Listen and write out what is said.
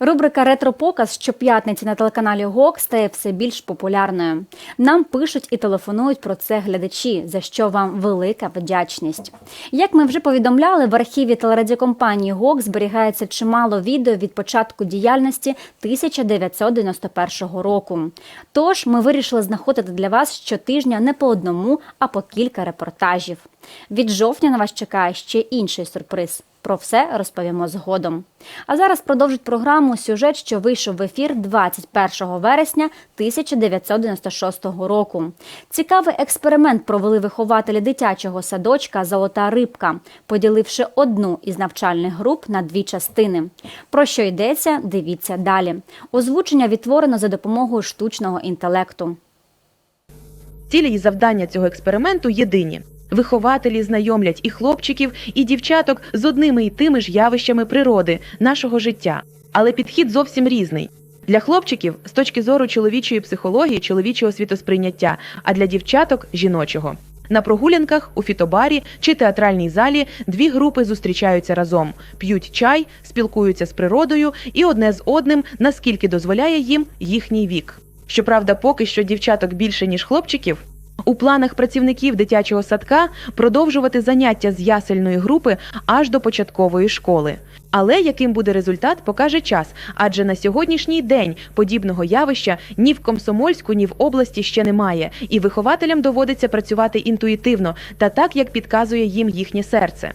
Рубрика Ретропоказ щоп'ятниці на телеканалі ГОК стає все більш популярною. Нам пишуть і телефонують про це глядачі, за що вам велика вдячність. Як ми вже повідомляли, в архіві телерадіокомпанії ГОК зберігається чимало відео від початку діяльності 1991 року. Тож ми вирішили знаходити для вас щотижня не по одному, а по кілька репортажів. Від жовтня на вас чекає ще інший сюрприз. Про все розповімо згодом. А зараз продовжить програму сюжет, що вийшов в ефір 21 вересня 1996 року. Цікавий експеримент провели вихователі дитячого садочка Золота рибка, поділивши одну із навчальних груп на дві частини. Про що йдеться, дивіться далі. Озвучення відтворено за допомогою штучного інтелекту. Цілі і завдання цього експерименту єдині. Вихователі знайомлять і хлопчиків, і дівчаток з одними і тими ж явищами природи, нашого життя. Але підхід зовсім різний. Для хлопчиків з точки зору чоловічої психології, чоловічого світосприйняття, а для дівчаток жіночого. На прогулянках, у фітобарі чи театральній залі дві групи зустрічаються разом, п'ють чай, спілкуються з природою і одне з одним, наскільки дозволяє їм їхній вік. Щоправда, поки що дівчаток більше ніж хлопчиків. У планах працівників дитячого садка продовжувати заняття з ясельної групи аж до початкової школи. Але яким буде результат, покаже час, адже на сьогоднішній день подібного явища ні в Комсомольську, ні в області ще немає, і вихователям доводиться працювати інтуїтивно та так, як підказує їм їхнє серце.